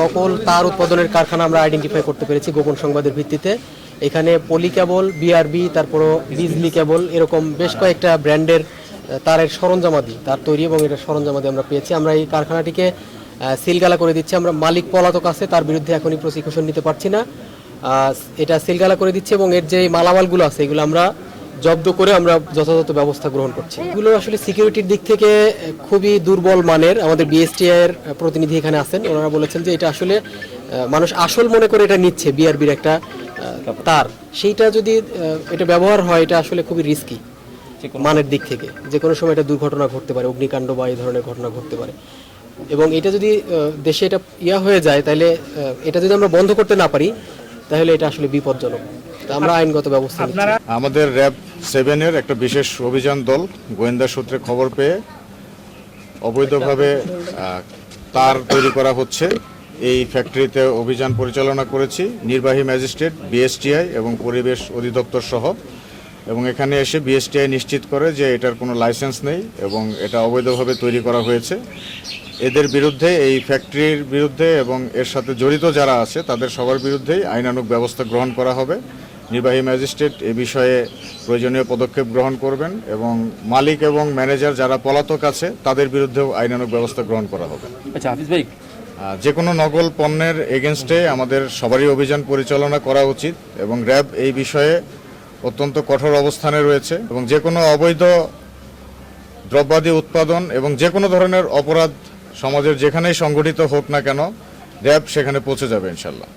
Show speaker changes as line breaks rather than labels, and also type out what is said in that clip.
নকল তার উৎপাদনের কারখানা আমরা আইডেন্টিফাই করতে পেরেছি গোপন সংবাদের ভিত্তিতে। এখানে পলি কেবল বিআরবি তারপরও বিজলি কেবল এরকম বেশ কয়েকটা ব্র্যান্ডের তারের সরঞ্জামাদি, তার তৈরি এবং এটা সরঞ্জামাদি আমরা পেয়েছি। আমরা এই কারখানাটিকে সিলগালা করে দিচ্ছি। আমরা মালিক পলাতক আছে, তার বিরুদ্ধে এখনই প্রসিকিউশন নিতে পারছি না। এটা সিলগালা করে দিচ্ছি এবং এর যে মালামালগুলো আছে, এগুলো আমরা জব্দ করে আমরা যথাযথ ব্যবস্থা গ্রহণ করছি। এগুলো আসলে সিকিউরিটির দিক থেকে খুবই দুর্বল মানের আমাদের বিএসটি এর প্রতিনিধি এখানে আছেন। ওনারা বলেছেন যে এটা আসলে মানুষ আসল মনে করে এটা নিচ্ছে বিআরবির একটা তার। সেইটা যদি এটা ব্যবহার হয় এটা আসলে খুবই রিস্কি মানের দিক থেকে। যে কোনো সময় এটা দুর্ঘটনা ঘটতে পারে অগ্নিকাণ্ড বা এই ধরনের ঘটনা ঘটতে পারে। এবং এটা যদি দেশে এটা ইয়া হয়ে যায় তাহলে এটা যদি আমরা বন্ধ করতে না পারি তাহলে এটা আসলে বিপজ্জনক। আমরা আইনগত ব্যবস্থা
আমাদের র্যাব সেভেনের একটা বিশেষ অভিযান দল গোয়েন্দা সূত্রে খবর পেয়ে অবৈধভাবে তার তৈরি করা হচ্ছে। এই ফ্যাক্টরিতে অভিযান পরিচালনা করেছি নির্বাহী ম্যাজিস্ট্রেট বিএসটিআই এবং পরিবেশ অধিদপ্তর সহ। এবং এখানে এসে বিএসটিআই নিশ্চিত করে যে এটার কোনো লাইসেন্স নেই এবং এটা অবৈধভাবে তৈরি করা হয়েছে। এদের বিরুদ্ধে এই ফ্যাক্টরির বিরুদ্ধে এবং এর সাথে জড়িত যারা আছে তাদের সবার বিরুদ্ধেই আইনানুগ ব্যবস্থা গ্রহণ করা হবে। নির্বাহী ম্যাজিস্ট্রেট এ বিষয়ে প্রয়োজনীয় পদক্ষেপ গ্রহণ করবেন এবং মালিক এবং ম্যানেজার যারা পলাতক আছে তাদের বিরুদ্ধেও আইনানুগ ব্যবস্থা গ্রহণ করা হবে।
আচ্ছা হাফিজ ভাই।
যে কোনো নকল পণ্যের এগেনস্টে আমাদের সবারই অভিযান পরিচালনা করা উচিত এবং র্যাব এই বিষয়ে অত্যন্ত কঠোর অবস্থানে রয়েছে এবং যে কোনো অবৈধ দ্রব্যাদি উৎপাদন এবং যে কোনো ধরনের অপরাধ সমাজের যেখানেই সংগঠিত হোক না কেন র্যাব সেখানে পৌঁছে যাবে ইনশাল্লাহ